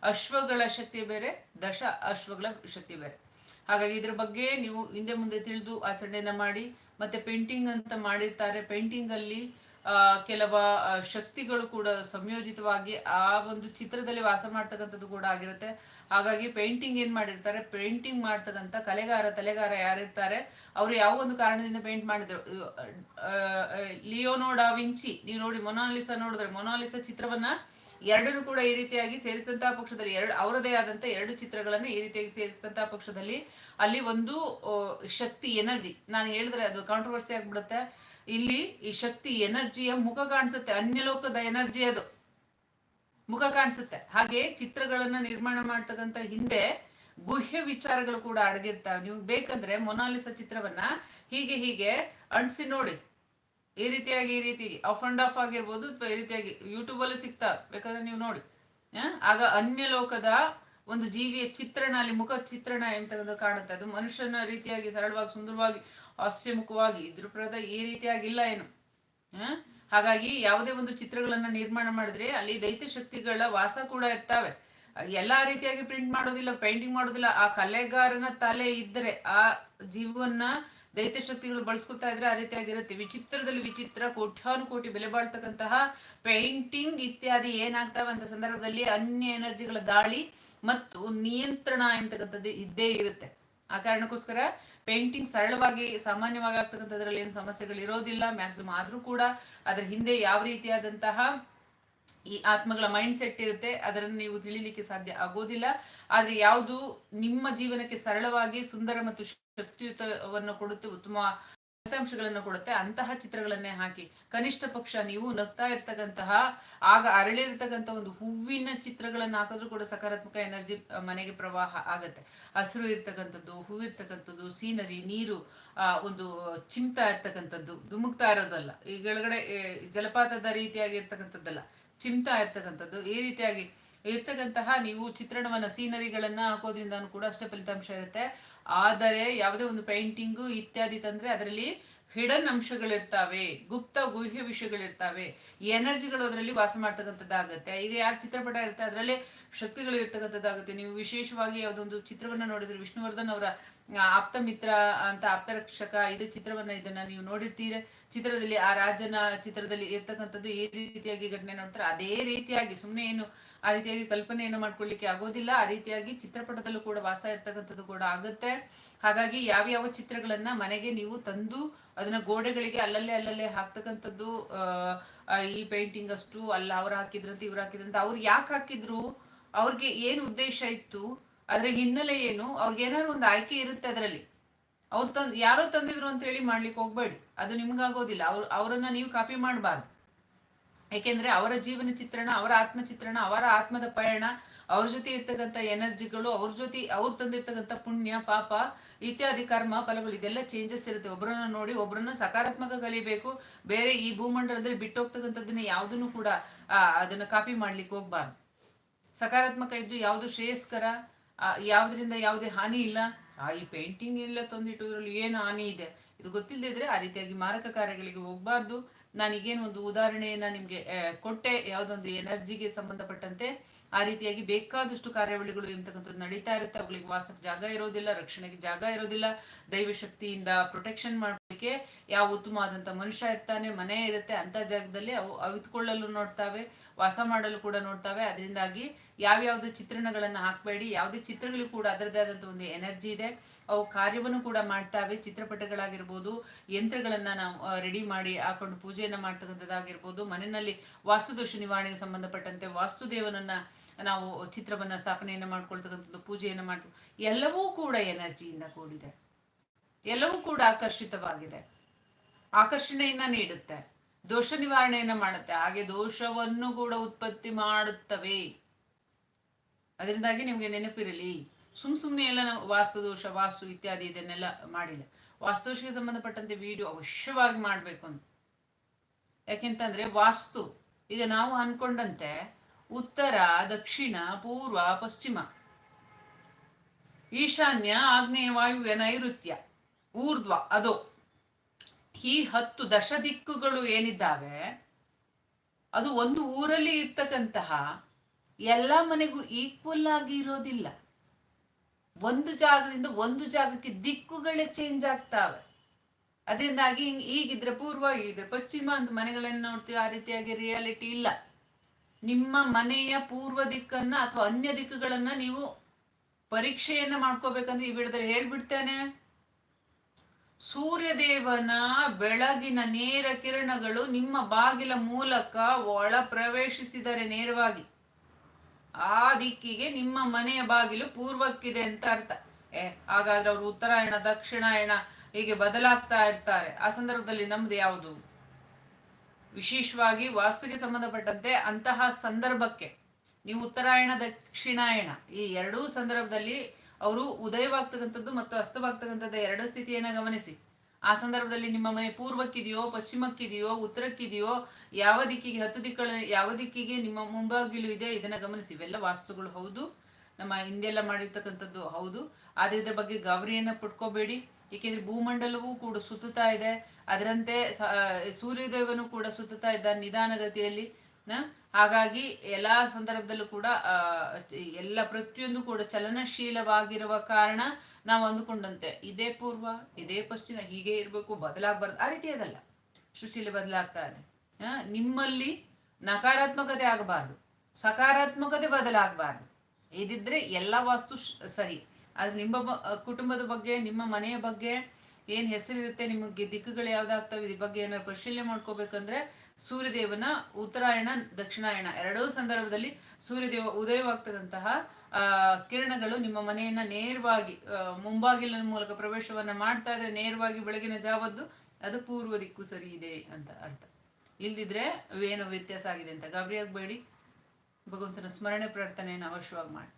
[SPEAKER 1] ಅಶ್ವಗಳ ಶಕ್ತಿ ಬೇರೆ, ದಶ ಅಶ್ವಗಳ ಶಕ್ತಿ ಬೇರೆ. ಹಾಗಾಗಿ ಇದ್ರ ಬಗ್ಗೆ ನೀವು ಹಿಂದೆ ಮುಂದೆ ತಿಳಿದು ಆಚರಣೆಯನ್ನ ಮಾಡಿ, ಮತ್ತೆ ಪೇಂಟಿಂಗ್ ಅಂತ ಮಾಡಿರ್ತಾರೆ. ಪೇಂಟಿಂಗ್ ಅಲ್ಲಿ ಕೆಲವ ಶಕ್ತಿಗಳು ಕೂಡ ಸಂಯೋಜಿತವಾಗಿ ಆ ಒಂದು ಚಿತ್ರದಲ್ಲಿ ವಾಸ ಮಾಡ್ತಕ್ಕಂಥದ್ದು ಕೂಡ ಆಗಿರುತ್ತೆ. ಹಾಗಾಗಿ ಪೇಂಟಿಂಗ್ ಏನ್ ಮಾಡಿರ್ತಾರೆ, ಪೇಂಟಿಂಗ್ ಮಾಡ್ತಕ್ಕಂಥ ಕಲೆಗಾರ, ತಲೆಗಾರ ಯಾರಿರ್ತಾರೆ, ಅವರು ಯಾವ ಒಂದು ಕಾರಣದಿಂದ ಪೇಂಟ್ ಮಾಡಿದ್ರು? ಲಿಯೋನೋ ವಿಂಚಿ, ನೀವು ನೋಡಿ ಮೊನಾಲಿಸಾ ನೋಡಿದ್ರೆ, ಮೊನಾಲಿಸಾ ಚಿತ್ರವನ್ನ ಎರಡನ್ನು ಕೂಡ ಈ ರೀತಿಯಾಗಿ ಸೇರಿಸಿದಂತಹ ಪಕ್ಷದಲ್ಲಿ, ಎರಡು, ಅವರದೇ ಆದಂತ ಎರಡು ಚಿತ್ರಗಳನ್ನು ಈ ರೀತಿಯಾಗಿ ಸೇರಿಸಿದಂತಹ ಪಕ್ಷದಲ್ಲಿ ಅಲ್ಲಿ ಒಂದು ಶಕ್ತಿ, ಎನರ್ಜಿ, ನಾನು ಹೇಳಿದ್ರೆ ಅದು ಕಾಂಟ್ರವರ್ಸಿ ಆಗ್ಬಿಡುತ್ತೆ. ಇಲ್ಲಿ ಈ ಶಕ್ತಿ ಎನರ್ಜಿಯ ಮುಖ ಕಾಣಿಸುತ್ತೆ. ಅನ್ಯಲೋಕದ ಎನರ್ಜಿ ಅದು. ಮುಖ ಕಾಣಿಸುತ್ತೆ. ಹಾಗೆ ಚಿತ್ರಗಳನ್ನ ನಿರ್ಮಾಣ ಮಾಡ್ತಕ್ಕಂಥ ಹಿಂದೆ ಗುಹ್ಯ ವಿಚಾರಗಳು ಕೂಡ ಅಡಗಿರ್ತಾವೆ. ನೀವು ಬೇಕಂದ್ರೆ ಮೊನಾಲಿಸ ಚಿತ್ರವನ್ನ ಹೀಗೆ ಹೀಗೆ ಅಂಟಿಸಿ ನೋಡಿ. ಈ ರೀತಿಯಾಗಿ, ಈ ರೀತಿ ಆಫ್ ಅಂಡ್ ಆಫ್ ಆಗಿರ್ಬೋದು ಅಥವಾ ಈ ರೀತಿಯಾಗಿ ಯೂಟ್ಯೂಬ್ ಅಲ್ಲಿ ಸಿಗ್ತಾ ಬೇಕಾದ್ರೆ ನೀವು ನೋಡಿ. ಆಗ ಅನ್ಯ ಲೋಕದ ಒಂದು ಜೀವಿಯ ಚಿತ್ರಣ, ಅಲ್ಲಿ ಮುಖ ಚಿತ್ರಣ ಎಂತಕ್ಕಂಥ ಕಾಣುತ್ತೆ. ಅದು ಮನುಷ್ಯನ ರೀತಿಯಾಗಿ ಸರಳವಾಗಿ, ಸುಂದರವಾಗಿ ಹಾಸ್ಯಮುಖವಾಗಿ ಇದ್ರ ಈ ರೀತಿಯಾಗಿಲ್ಲ ಏನು? ಹಾಗಾಗಿ ಯಾವುದೇ ಒಂದು ಚಿತ್ರಗಳನ್ನ ನಿರ್ಮಾಣ ಮಾಡಿದ್ರೆ ಅಲ್ಲಿ ದೈತ್ಯ ಶಕ್ತಿಗಳ ವಾಸ ಕೂಡ ಇರ್ತಾವೆ. ಎಲ್ಲಾ ರೀತಿಯಾಗಿ ಪ್ರಿಂಟ್ ಮಾಡೋದಿಲ್ಲ ಪೇಂಟಿಂಗ್ ಮಾಡೋದಿಲ್ಲ. ಆ ಕಲೆಗಾರನ ತಲೆ ಇದ್ದರೆ ಆ ಜೀವವನ್ನ ದೈತ್ಯ ಶಕ್ತಿಗಳು ಬಳಸ್ಕೊತಾ ಇದ್ರೆ ಆ ರೀತಿಯಾಗಿರುತ್ತೆ. ವಿಚಿತ್ರದಲ್ಲಿ ವಿಚಿತ್ರ, ಕೋಟ್ಯಾನುಕೋಟಿ ಬೆಲೆ ಬಾಳ್ತಕ್ಕಂತಹ ಪೇಂಟಿಂಗ್ ಇತ್ಯಾದಿ ಏನಾಗ್ತಾವೆ ಅಂತ ಸಂದರ್ಭದಲ್ಲಿ ಅನ್ಯ ಎನರ್ಜಿಗಳ ದಾಳಿ ಮತ್ತು ನಿಯಂತ್ರಣ ಎಂತಕ್ಕಂಥದ್ದು ಇದ್ದೇ ಇರುತ್ತೆ. ಆ ಕಾರಣಕ್ಕೋಸ್ಕರ ಪೇಂಟಿಂಗ್ ಸರಳವಾಗಿ ಸಾಮಾನ್ಯವಾಗಿ ಆಗ್ತಕ್ಕಂಥದ್ರಲ್ಲಿ ಏನು ಸಮಸ್ಯೆಗಳು ಇರೋದಿಲ್ಲ. ಮ್ಯಾಕ್ಸಿಮಮ್ ಆದ್ರೂ ಕೂಡ ಅದ್ರ ಹಿಂದೆ ಯಾವ ರೀತಿಯಾದಂತಹ ಈ ಆತ್ಮಗಳ ಮೈಂಡ್ ಸೆಟ್ ಇರುತ್ತೆ ಅದನ್ನು ನೀವು ತಿಳಿಲಿಕ್ಕೆ ಸಾಧ್ಯ ಆಗೋದಿಲ್ಲ. ಆದ್ರೆ ಯಾವುದು ನಿಮ್ಮ ಜೀವನಕ್ಕೆ ಸರಳವಾಗಿ ಸುಂದರ ಮತ್ತು ಶಕ್ತಿಯುತವನ್ನು ಕೊಡುತ್ತೆ, ಉತ್ತಮ ಫಲಿತಾಂಶಗಳನ್ನು ಕೊಡುತ್ತೆ. ಅಂತಹ ಚಿತ್ರಗಳನ್ನೇ ಹಾಕಿ. ಕನಿಷ್ಠ ಪಕ್ಷ, ನೀವು ನಗ್ತಾ ಇರ್ತಕ್ಕಂತಹ, ಆಗ ಅರಳಿರ್ತಕ್ಕಂಥ ಒಂದು ಹೂವಿನ ಚಿತ್ರಗಳನ್ನು ಹಾಕಿದ್ರು ಕೂಡ ಸಕಾರಾತ್ಮಕ ಎನರ್ಜಿ ಮನೆಗೆ ಪ್ರವಾಹ ಆಗತ್ತೆ. ಹಸಿರು ಇರ್ತಕ್ಕಂಥದ್ದು ಹೂವಿರ್ತಕ್ಕಂಥದ್ದು ಸೀನರಿ, ನೀರು ಆ ಒಂದು ಚಿಂತ ಇರ್ತಕ್ಕಂಥದ್ದು. ಧುಮುಕ್ತಾ ಇರೋದಲ್ಲ. ಈ ಕೆಳಗಡೆ ಜಲಪಾತದ ರೀತಿಯಾಗಿ ಇರ್ತಕ್ಕಂಥದ್ದಲ್ಲ. ಚಿಮ್ತಾ ಇರ್ತಕ್ಕಂಥದ್ದು. ಈ ರೀತಿಯಾಗಿ ಇರ್ತಕ್ಕಂತಹ ನೀವು ಚಿತ್ರಣವನ್ನ, ಸೀನರಿಗಳನ್ನ ಹಾಕೋದ್ರಿಂದ ಕೂಡ ಅಷ್ಟೇ ಫಲಿತಾಂಶ ಇರುತ್ತೆ. ಆದರೆ ಯಾವುದೇ ಒಂದು ಪೇಂಟಿಂಗು ಇತ್ಯಾದಿ ತಂದ್ರೆ ಅದರಲ್ಲಿ ಹಿಡನ್ ಅಂಶಗಳಿರ್ತಾವೆ, ಗುಪ್ತ ಗುಹ್ಯ ವಿಷಯಗಳಿರ್ತಾವೆ. ಎನರ್ಜಿಗಳು ಅದರಲ್ಲಿ ವಾಸ ಮಾಡ್ತಕ್ಕಂಥದ್ದಾಗತ್ತೆ. ಈಗ ಯಾರು ಚಿತ್ರಪಟ ಇರುತ್ತೆ, ಅದರಲ್ಲಿ ಶಕ್ತಿಗಳು ಇರ್ತಕ್ಕಂಥದ್ದಾಗುತ್ತೆ. ನೀವು ವಿಶೇಷವಾಗಿ ಯಾವುದೊಂದು ಚಿತ್ರವನ್ನ ನೋಡಿದ್ರೆ ವಿಷ್ಣುವರ್ಧನ್ ಅವರ ಆಪ್ತ ಮಿತ್ರ ಅಂತ ಆಪ್ತರಕ್ಷಕ ಇದು ಚಿತ್ರವನ್ನ ಇದನ್ನ ನೀವು ನೋಡಿರ್ತೀರ. ಚಿತ್ರದಲ್ಲಿ ಆ ರಾಜನ ಚಿತ್ರದಲ್ಲಿ ಇರ್ತಕ್ಕಂಥದ್ದು ಈ ರೀತಿಯಾಗಿ ಘಟನೆ ನೋಡ್ತಾರೆ. ಅದೇ ರೀತಿಯಾಗಿ ಸುಮ್ಮನೆ ಏನು ಆ ರೀತಿಯಾಗಿ ಕಲ್ಪನೆಯನ್ನು ಮಾಡ್ಕೊಳ್ಳಿಕ್ಕೆ ಆಗೋದಿಲ್ಲ. ಆ ರೀತಿಯಾಗಿ ಚಿತ್ರಪಟದಲ್ಲೂ ಕೂಡ ವಾಸ ಇರ್ತಕ್ಕಂಥದ್ದು ಕೂಡ ಆಗುತ್ತೆ. ಹಾಗಾಗಿ ಯಾವ್ಯಾವ ಚಿತ್ರಗಳನ್ನ ಮನೆಗೆ ನೀವು ತಂದು ಅದನ್ನ ಗೋಡೆಗಳಿಗೆ ಅಲ್ಲಲ್ಲೇ ಅಲ್ಲಲ್ಲೇ ಹಾಕ್ತಕ್ಕಂಥದ್ದು ಈ ಪೇಂಟಿಂಗ್ ಅಷ್ಟು ಅಲ್ಲ, ಅವ್ರು ಹಾಕಿದ್ರಂತ ಇವ್ರು ಹಾಕಿದ್ರಂತ, ಅವ್ರು ಯಾಕೆ ಹಾಕಿದ್ರು? ಅವ್ರಿಗೆ ಏನು ಉದ್ದೇಶ ಇತ್ತು? ಅದ್ರ ಹಿನ್ನೆಲೆ ಏನು? ಅವ್ರಿಗೆ ಏನಾದ್ರು ಒಂದು ಆಯ್ಕೆ ಇರುತ್ತೆ ಅದರಲ್ಲಿ. ಅವ್ರು ತಂದ್, ಯಾರೋ ತಂದಿದ್ರು ಅಂತ ಹೇಳಿ ಮಾಡ್ಲಿಕ್ಕೆ ಹೋಗ್ಬೇಡಿ. ಅದು ನಿಮ್ಗಾಗೋದಿಲ್ಲ. ಅವ್ರು, ಅವರನ್ನ ನೀವು ಕಾಪಿ ಮಾಡಬಾರ್ದು. ಯಾಕೆಂದ್ರೆ ಅವರ ಜೀವನ ಚಿತ್ರಣ, ಅವರ ಆತ್ಮ ಚಿತ್ರಣ, ಅವರ ಆತ್ಮದ ಪಯಣ, ಅವ್ರ ಜೊತೆ ಇರ್ತಕ್ಕಂಥ ಎನರ್ಜಿಗಳು, ಅವ್ರ ಜೊತೆ, ಅವ್ರು ತಂದಿರ್ತಕ್ಕಂಥ ಪುಣ್ಯ, ಪಾಪ, ಇತ್ಯಾದಿ ಕರ್ಮ, ಫಲಗಳು, ಇದೆಲ್ಲ ಚೇಂಜಸ್ ಇರುತ್ತೆ. ಒಬ್ಬರನ್ನ ನೋಡಿ ಒಬ್ಬರನ್ನ ಸಕಾರಾತ್ಮಕ ಕಲಿಬೇಕು ಬೇರೆ ಈ ಭೂಮಂಡಲದಲ್ಲಿ ಬಿಟ್ಟೋಗ್ತಕ್ಕಂಥದ್ದನ್ನ ಯಾವುದನ್ನು ಕೂಡ ಅದನ್ನ ಕಾಪಿ ಮಾಡ್ಲಿಕ್ಕೆ ಹೋಗ್ಬಾರ್ದು. ಸಕಾರಾತ್ಮಕ ಇದ್ದು ಯಾವುದು ಶ್ರೇಯಸ್ಕರ ಯಾವುದರಿಂದ ಯಾವುದೇ ಹಾನಿ ಇಲ್ಲ. ಆ, ಈ ಪೇಂಟಿಂಗ್ ಎಲ್ಲ ತಂದಿಟ್ಟು ಇದ್ರಲ್ಲಿ ಏನು ಹಾನಿ ಇದೆ? ಇದು ಗೊತ್ತಿಲ್ಲದಿದ್ರೆ ಆ ರೀತಿಯಾಗಿ ಮಾರಕ ಕಾರ್ಯಗಳಿಗೆ ಹೋಗಬಾರ್ದು. ನಾನೀಗೇನು ಒಂದು ಉದಾಹರಣೆಯನ್ನ ನಿಮಗೆ ಕೊಟ್ಟೆ, ಯಾವುದೊಂದು ಎನರ್ಜಿಗೆ ಸಂಬಂಧಪಟ್ಟಂತೆ, ಆ ರೀತಿಯಾಗಿ ಬೇಕಾದಷ್ಟು ಕಾರ್ಯಾವಳಿಗಳು ಎಂತಕ್ಕಂಥದ್ದು ನಡೀತಾ ಇರುತ್ತೆ. ಅವುಗಳಿಗೆ ವಾಸಕ್ಕೆ ಜಾಗ ಇರೋದಿಲ್ಲ, ರಕ್ಷಣೆಗೆ ಜಾಗ ಇರೋದಿಲ್ಲ. ದೈವ ಶಕ್ತಿಯಿಂದ ಪ್ರೊಟೆಕ್ಷನ್ ಮಾಡಲಿಕ್ಕೆ ಯಾವ ಉತ್ತಮವಾದಂಥ ಮನುಷ್ಯ ಇರ್ತಾನೆ, ಮನೆ ಇರುತ್ತೆ. ಅಂತ ಜಾಗದಲ್ಲಿ ಅವು ಅವಿತ್ಕೊಳ್ಳಲು ನೋಡ್ತಾವೆ, ವಾಸ ಮಾಡಲು ಕೂಡ ನೋಡ್ತಾವೆ. ಅದರಿಂದಾಗಿ ಯಾವ್ಯಾವ್ದು ಚಿತ್ರಣಗಳನ್ನು ಹಾಕಬೇಡಿ. ಯಾವುದೇ ಚಿತ್ರಗಳಿಗೂ ಕೂಡ ಅದರದೇ ಆದಂಥ ಒಂದು ಎನರ್ಜಿ ಇದೆ. ಅವು ಕಾರ್ಯವನ್ನು ಕೂಡ ಮಾಡ್ತಾವೆ. ಚಿತ್ರಪಟಗಳಾಗಿರ್ಬೋದು, ಯಂತ್ರಗಳನ್ನು ನಾವು ರೆಡಿ ಮಾಡಿ ಹಾಕೊಂಡು ಪೂಜೆಯನ್ನು ಮಾಡ್ತಕ್ಕಂಥದ್ದಾಗಿರ್ಬೋದು, ಮನೆಯಲ್ಲಿ ವಾಸ್ತುದೋಷ ನಿವಾರಣೆಗೆ ಸಂಬಂಧಪಟ್ಟಂತೆ ವಾಸ್ತುದೇವನನ್ನು ನಾವು ಚಿತ್ರವನ್ನ ಸ್ಥಾಪನೆಯನ್ನು ಮಾಡ್ಕೊಳ್ತಕ್ಕಂಥದ್ದು, ಪೂಜೆಯನ್ನು ಮಾಡ್ತೀವಿ ಎಲ್ಲವೂ ಕೂಡ ಎನರ್ಜಿಯಿಂದ ಕೂಡಿದೆ. ಎಲ್ಲವೂ ಕೂಡ ಆಕರ್ಷಿತವಾಗಿದೆ. ಆಕರ್ಷಣೆಯನ್ನ ನೀಡುತ್ತೆ. ದೋಷ ನಿವಾರಣೆಯನ್ನ ಮಾಡುತ್ತೆ. ಹಾಗೆ ದೋಷವನ್ನು ಕೂಡ ಉತ್ಪತ್ತಿ ಮಾಡುತ್ತವೆ. ಅದರಿಂದಾಗಿ ನಿಮಗೆ ನೆನಪಿರಲಿ. ಸುಮ್ ಸುಮ್ಮನೆ ಎಲ್ಲ ನಾವು ವಾಸ್ತು ದೋಷ, ವಾಸ್ತು ಇತ್ಯಾದಿ ಇದನ್ನೆಲ್ಲ ಮಾಡಿಲ್ಲ. ವಾಸ್ತುದೋಷಕ್ಕೆ ಸಂಬಂಧಪಟ್ಟಂತೆ ವಿಡಿಯೋ ಅವಶ್ಯವಾಗಿ ಮಾಡಬೇಕು ಅಂತ. ಯಾಕೆಂತಂದ್ರೆ ವಾಸ್ತು, ಈಗ ನಾವು ಅನ್ಕೊಂಡಂತೆ ಉತ್ತರ, ದಕ್ಷಿಣ, ಪೂರ್ವ, ಪಶ್ಚಿಮ. ಈಶಾನ್ಯ, ಆಗ್ನೇಯ ವಾಯುವ್ಯ, ನೈಋತ್ಯ, ಊರ್ಧ್ವ, ಅದು. ಈ ಹತ್ತು ದಶ ದಿಕ್ಕುಗಳು ಏನಿದ್ದಾವೆ, ಅದು ಒಂದು ಊರಲ್ಲಿ ಇರ್ತಕ್ಕಂತಹ ಎಲ್ಲ ಮನೆಗೂ ಈಕ್ವಲ್ ಆಗಿ ಇರೋದಿಲ್ಲ. ಒಂದು ಜಾಗದಿಂದ ಒಂದು ಜಾಗಕ್ಕೆ ದಿಕ್ಕುಗಳೇ ಚೇಂಜ್ ಆಗ್ತಾವೆ. ಅದರಿಂದಾಗಿ ಈಗಿದ್ರೆ ಪೂರ್ವ ಈಗಿದ್ರೆ ಪಶ್ಚಿಮ ಅಂತ ಮನೆಗಳನ್ನು ನೋಡ್ತೀವಿ, ಆ ರೀತಿಯಾಗಿ ರಿಯಾಲಿಟಿ ಇಲ್ಲ. ನಿಮ್ಮ ಮನೆಯ ಪೂರ್ವ ದಿಕ್ಕನ್ನ ಅಥವಾ ಅನ್ಯ ದಿಕ್ಕುಗಳನ್ನ ನೀವು ಪರೀಕ್ಷೆಯನ್ನ ಮಾಡ್ಕೋಬೇಕಂದ್ರೆ ಈ ವಿಡಿಯೋದಲ್ಲಿ ಹೇಳ್ಬಿಡ್ತೇನೆ. ಸೂರ್ಯದೇವನ ಬೆಳಗಿನ ನೇರ ಕಿರಣಗಳು ನಿಮ್ಮ ಬಾಗಿಲ ಮೂಲಕ ಒಳ ಪ್ರವೇಶಿಸಿದರೆ ನೇರವಾಗಿ. ಆ ದಿಕ್ಕಿಗೆ ನಿಮ್ಮ ಮನೆಯ ಬಾಗಿಲು ಪೂರ್ವಕ್ಕಿದೆ ಅಂತ ಅರ್ಥ. ಏ, ಹಾಗಾದ್ರೆ ಅವರು ಉತ್ತರಾಯಣ, ದಕ್ಷಿಣಾಯಣ ಹೀಗೆ ಬದಲಾಗ್ತಾ ಇರ್ತಾರೆ. ಆ ಸಂದರ್ಭದಲ್ಲಿ ನಮ್ದು ಯಾವುದು? ವಿಶೇಷವಾಗಿ ವಾಸ್ತುಗೆ ಸಂಬಂಧಪಟ್ಟಂತೆ ಅಂತಹ ಸಂದರ್ಭಕ್ಕೆ. ನೀವು ಉತ್ತರಾಯಣ, ದಕ್ಷಿಣಾಯಣ ಈ ಎರಡೂ ಸಂದರ್ಭದಲ್ಲಿ ಅವರು ಉದಯವಾಗ್ತಕ್ಕಂಥದ್ದು ಮತ್ತು ಅಸ್ತವಾಗ್ತಕ್ಕಂಥದ್ದು ಎರಡು ಸ್ಥಿತಿಯನ್ನ ಗಮನಿಸಿ. ಆ ಸಂದರ್ಭದಲ್ಲಿ ನಿಮ್ಮ ಮನೆ ಪೂರ್ವಕ್ಕಿದೆಯೋ, ಪಶ್ಚಿಮಕ್ಕಿದೆಯೋ, ಉತ್ತರಕ್ಕಿದೆಯೋ ಯಾವ ದಿಕ್ಕಿಗೆ, ಹತ್ತು ದಿಕ್ಕಳ ಯಾವ ದಿಕ್ಕಿಗೆ ನಿಮ್ಮ ಮುಂಬಾಗಿಲು ಇದೆ, ಇದನ್ನ ಗಮನಿಸಿ. ಇವೆಲ್ಲ ವಾಸ್ತುಗಳು, ಹೌದು. ನಮ್ಮ ಹಿಂದೆಲ್ಲ ಮಾಡಿರ್ತಕ್ಕಂಥದ್ದು, ಹೌದು. ಆದ್ರೆ ಇದ್ರ ಬಗ್ಗೆ ಗಾಬರಿಯನ್ನ ಪಟ್ಕೋಬೇಡಿ. ಏಕೆಂದ್ರೆ ಭೂಮಂಡಲವೂ ಕೂಡ ಸುತ್ತುತ್ತಾ ಇದೆ. ಅದರಂತೆ ಸೂರ್ಯದೇವನು ಕೂಡ ಸುತ್ತುತ್ತಾ ಇದ್ದ ನಿಧಾನಗತಿಯಲ್ಲಿ, ನ? ಹಾಗಾಗಿ ಎಲ್ಲಾ ಸಂದರ್ಭದಲ್ಲೂ ಕೂಡ ಎಲ್ಲ ಪ್ರತಿಯೊಂದು ಕೂಡ ಚಲನಶೀಲವಾಗಿರುವ ಕಾರಣ ನಾವು ಅಂದುಕೊಂಡಂತೆ. ಇದೇ ಪೂರ್ವ, ಇದೇ ಪಶ್ಚಿಮ, ಹೀಗೆ ಇರಬೇಕು, ಬದಲಾಗಬಾರ್ದು. ಆ ರೀತಿ ಆಗಲ್ಲ. ಸೃಷ್ಟಿಯಲ್ಲಿ ಬದಲಾಗ್ತಾ ಇದೆ. ನಿಮ್ಮಲ್ಲಿ ನಕಾರಾತ್ಮಕತೆ ಆಗಬಾರ್ದು, ಸಕಾರಾತ್ಮಕತೆ ಬದಲಾಗಬಾರ್ದು. ಇದಿದ್ರೆ ಎಲ್ಲ ವಾಸ್ತು ಸರಿ. ಆದ್ರೆ ನಿಮ್ಮ ಕುಟುಂಬದ ಬಗ್ಗೆ, ನಿಮ್ಮ ಮನೆಯ ಬಗ್ಗೆ ಏನ್ ಹೆಸರಿರುತ್ತೆ, ನಿಮಗೆ ದಿಕ್ಕುಗಳು ಯಾವ್ದಾಗ್ತವೆ, ಇದ್ರ ಬಗ್ಗೆ ಏನಾದ್ರು ಪರಿಶೀಲನೆ ಮಾಡ್ಕೋಬೇಕಂದ್ರೆ ಸೂರ್ಯದೇವನ ಉತ್ತರಾಯಣ, ದಕ್ಷಿಣಾಯಣ ಎರಡೂ ಸಂದರ್ಭದಲ್ಲಿ ಸೂರ್ಯದೇವ ಉದಯವಾಗ್ತಕ್ಕಂತಹ ಕಿರಣಗಳು ನಿಮ್ಮ ಮನೆಯನ್ನ ನೇರವಾಗಿ ಮುಂಬಾಗಿಲಿನ ಮೂಲಕ ಪ್ರವೇಶವನ್ನ ಮಾಡ್ತಾ ಇದ್ರೆ ನೇರವಾಗಿ ಬೆಳಗಿನ ಜಾವದ್ದು ಅದು ಪೂರ್ವ ದಿಕ್ಕು ಸರಿ ಇದೆ ಅಂತ ಅರ್ಥ. ಇಲ್ದಿದ್ರೆ ಏನು ವ್ಯತ್ಯಾಸ ಆಗಿದೆ ಅಂತ. ಗಾಬರಿ ಆಗಬೇಡಿ. ಭಗವಂತನ ಸ್ಮರಣೆ ಪ್ರಾರ್ಥನೆಯನ್ನು ಅವಶ್ಯವಾಗಿ ಮಾಡಿ.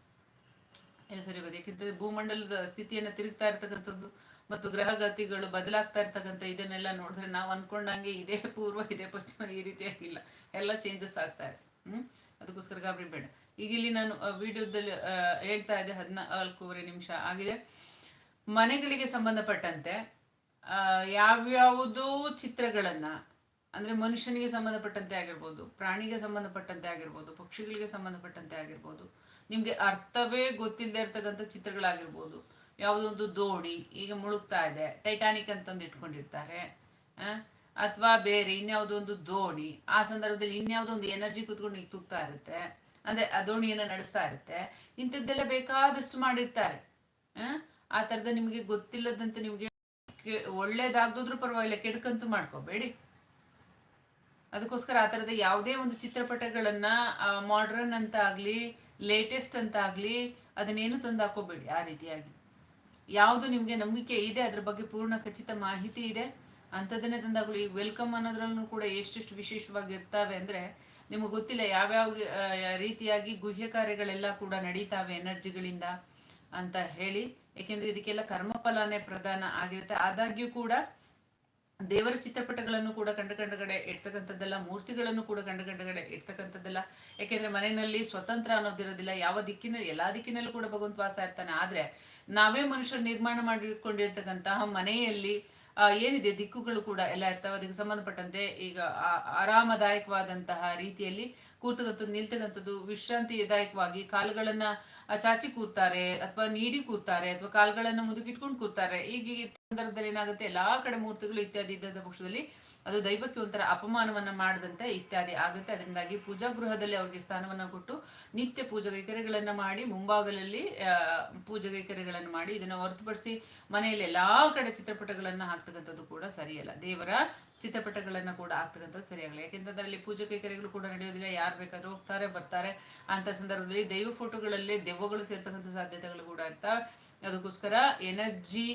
[SPEAKER 1] ಸರಿ ಹೋಗೋದು ಯಾಕೆಂದರೆ ಭೂಮಂಡಲದ ಸ್ಥಿತಿಯನ್ನು ತಿರುಗ್ತಾ ಇರ್ತಕ್ಕಂಥದ್ದು ಮತ್ತು ಗ್ರಹಗತಿಗಳು ಬದಲಾಗ್ತಾ ಇರ್ತಕ್ಕಂಥ ಇದನ್ನೆಲ್ಲ ನೋಡಿದ್ರೆ ನಾವು ಅನ್ಕೊಂಡಂಗೆ ಇದೇ ಪೂರ್ವ, ಇದೇ ಪಶ್ಚಿಮ ಈ ರೀತಿಯಾಗಿಲ್ಲ ಎಲ್ಲ ಚೇಂಜಸ್ ಆಗ್ತಾ ಇದೆ. ಹ್ಮ್? ಅದಕ್ಕೋಸ್ಕರ ಗಾಬರಿ ಬೇಡ. ಈಗ ಇಲ್ಲಿ ನಾನು ವಿಡಿಯೋದಲ್ಲಿ ಹೇಳ್ತಾ ಇದ್ದೆ ಹದಿನಾಲ್ಕೂವರೆ ನಿಮಿಷ ಆಗಿದೆ. ಮನೆಗಳಿಗೆ ಸಂಬಂಧಪಟ್ಟಂತೆ ಯಾವ್ಯಾವುದೋ ಚಿತ್ರಗಳನ್ನ ಅಂದ್ರೆ ಮನುಷ್ಯನಿಗೆ ಸಂಬಂಧಪಟ್ಟಂತೆ ಆಗಿರ್ಬೋದು, ಪ್ರಾಣಿಗೆ ಸಂಬಂಧಪಟ್ಟಂತೆ ಆಗಿರ್ಬೋದು, ಪಕ್ಷಿಗಳಿಗೆ ಸಂಬಂಧಪಟ್ಟಂತೆ ಆಗಿರ್ಬೋದು, ನಿಮಗೆ ಅರ್ಥವೇ ಗೊತ್ತಿಲ್ಲದೆ ಇರ್ತಕ್ಕಂಥ ಚಿತ್ರಗಳಾಗಿರ್ಬೋದು. ಯಾವುದೊಂದು ದೋಣಿ ಈಗ ಮುಳುಗ್ತಾ ಇದೆ ಟೈಟಾನಿಕ್ ಅಂತಂದು ಇಟ್ಕೊಂಡಿರ್ತಾರೆ ಅಥವಾ ಬೇರೆ ಇನ್ಯಾವುದೋ ಒಂದು ದೋಣಿ, ಆ ಸಂದರ್ಭದಲ್ಲಿ ಇನ್ಯಾವುದೋ ಒಂದು ಎನರ್ಜಿ ಕೂತ್ಕೊಂಡು ಈಗ ತೂಗ್ತಾ ಇರುತ್ತೆ, ಅಂದ್ರೆ ಆ ದೋಣಿಯನ್ನ ನಡೆಸ್ತಾ ಇರುತ್ತೆ, ಇಂಥದ್ದೆಲ್ಲ ಬೇಕಾದಷ್ಟು ಮಾಡಿರ್ತಾರೆ, ಆ? ಥರದ ನಿಮಗೆ ಗೊತ್ತಿಲ್ಲದಂತೆ ನಿಮಗೆ ಒಳ್ಳೇದಾಗ್ದಿದ್ರು ಪರವಾಗಿಲ್ಲ ಕೆಡ್ಕಂತೂ ಮಾಡ್ಕೋಬೇಡಿ. ಅದಕ್ಕೋಸ್ಕರ ಆ ಥರದ ಯಾವುದೇ ಒಂದು ಚಿತ್ರಪಟಗಳನ್ನ ಮಾಡ್ರನ್ ಅಂತ ಆಗಲಿ ಲೇಟೆಸ್ಟ್ ಅಂತ ಆಗಲಿ ಅದನ್ನೇನು ತಂದು ಹಾಕೋಬೇಡಿ ಆ ರೀತಿಯಾಗಿ. ಯಾವುದು ನಿಮಗೆ ನಂಬಿಕೆ ಇದೆ, ಅದ್ರ ಬಗ್ಗೆ ಪೂರ್ಣ ಖಚಿತ ಮಾಹಿತಿ ಇದೆ, ಅಂಥದ್ದನ್ನೇ ತಂದಾಗಲಿ ಈ ವೆಲ್ಕಮ್ ಅನ್ನೋದ್ರಲ್ಲೂ ಕೂಡ ಎಷ್ಟೆಷ್ಟು ವಿಶೇಷವಾಗಿ ಇರ್ತಾವೆ ಅಂದರೆ ನಿಮಗೆ ಗೊತ್ತಿಲ್ಲ ಯಾವ್ಯಾವ ರೀತಿಯಾಗಿ ಗುಹ್ಯ ಕಾರ್ಯಗಳೆಲ್ಲ ಕೂಡ ನಡೀತಾವೆ ಎನರ್ಜಿಗಳಿಂದ ಅಂತ ಹೇಳಿ. ಏಕೆಂದರೆ ಇದಕ್ಕೆಲ್ಲ ಕರ್ಮಫಲನೇ ಪ್ರಧಾನ ಆಗಿರುತ್ತೆ. ಆದಾಗ್ಯೂ ಕೂಡ ದೇವರ ಚಿತ್ರಪಟಗಳನ್ನು ಕೂಡ ಕಂಡ ಕಂಡ ಇಡ್ತಕ್ಕಂಥದ್ದೆಲ್ಲ, ಮೂರ್ತಿಗಳನ್ನು ಕೂಡ ಕಂಡ ಕಂಡ ಕಡೆ ಇಡ್ತಕ್ಕಂಥದ್ದೆಲ್ಲ. ಯಾಕೆಂದ್ರೆ ಮನೆಯಲ್ಲಿ ಸ್ವತಂತ್ರ ಅನ್ನೋದಿರೋದಿಲ್ಲ. ಯಾವ ದಿಕ್ಕಿನ, ಎಲ್ಲಾ ದಿಕ್ಕಿನಲ್ಲೂ ಕೂಡ ಭಗವಂತ ವಾಸ ಇರ್ತಾನೆ. ಆದ್ರೆ ನಾವೇ ಮನುಷ್ಯರು ನಿರ್ಮಾಣ ಮಾಡಿಕೊಂಡಿರ್ತಕ್ಕಂತಹ ಮನೆಯಲ್ಲಿ ಏನಿದೆ ದಿಕ್ಕುಗಳು ಕೂಡ ಎಲ್ಲ ಇರ್ತಾವೆ. ಅದಕ್ಕೆ ಸಂಬಂಧಪಟ್ಟಂತೆ ಈಗ ಆರಾಮದಾಯಕವಾದಂತಹ ರೀತಿಯಲ್ಲಿ ಕೂರ್ತಕ್ಕಂಥದ್ದು ನಿಲ್ತಕ್ಕಂಥದ್ದು ವಿಶ್ರಾಂತಿದಾಯಕವಾಗಿ ಕಾಲುಗಳನ್ನ ಚಾಚಿ ಕೂರ್ತಾರೆ ಅಥವಾ ನೀಡಿ ಕೂರ್ತಾರೆ ಅಥವಾ ಕಾಲ್ಗಳನ್ನ ಮುದುಕಿಟ್ಕೊಂಡು ಕೂರ್ತಾರೆ. ಈಗ ಈ ಸಂದರ್ಭದಲ್ಲಿ ಏನಾಗುತ್ತೆ? ಎಲ್ಲಾ ಕಡೆ ಮೂರ್ತಿಗಳು ಇತ್ಯಾದಿ ಇದ್ದ ಪಕ್ಷದಲ್ಲಿ ಅದು ದೈವಕ್ಕೆ ಒಂಥರ ಅಪಮಾನವನ್ನ ಮಾಡದಂತೆ ಇತ್ಯಾದಿ ಆಗುತ್ತೆ. ಅದರಿಂದಾಗಿ ಪೂಜಾ ಗೃಹದಲ್ಲಿ ಅವ್ರಿಗೆ ಸ್ಥಾನವನ್ನ ಕೊಟ್ಟು ನಿತ್ಯ ಪೂಜಾ ಕೈಕರ್ಯಗಳನ್ನ ಮಾಡಿ ಮುಂಭಾಗಲಲ್ಲಿ ಆ, ಪೂಜಾ ಕೈಕರ್ಯಗಳನ್ನ ಮಾಡಿ ಇದನ್ನ ಹೊರತುಪಡಿಸಿ ಮನೆಯಲ್ಲಿ ಎಲ್ಲಾ ಕಡೆ ಚಿತ್ರಪಟಗಳನ್ನ ಹಾಕ್ತಕ್ಕಂಥದ್ದು ಕೂಡ ಸರಿಯಲ್ಲ. ದೇವರ ಚಿತ್ರಪಟಗಳನ್ನ ಕೂಡ ಆಗ್ತಕ್ಕಂಥದ್ದು ಸರಿಯಾಗಲ್ಲ ಯಾಕೆಂದ್ರೆ ಅದರಲ್ಲಿ ಪೂಜಾ ಕೈಕರ್ಯಗಳು ಕೂಡ ನಡೆಯೋದಿಲ್ಲ. ಯಾರು ಬೇಕಾದ್ರೂ ಹೋಗ್ತಾರೆ, ಬರ್ತಾರೆ ಅಂತ ಸಂದರ್ಭದಲ್ಲಿ ದೈವ ಫೋಟೋಗಳಲ್ಲಿ ದೆವ್ವಗಳು ಸೇರ್ತಕ್ಕಂಥ ಸಾಧ್ಯತೆಗಳು ಕೂಡ ಇರ್ತಾವೆ ಅದಕ್ಕೋಸ್ಕರ ಎನರ್ಜಿ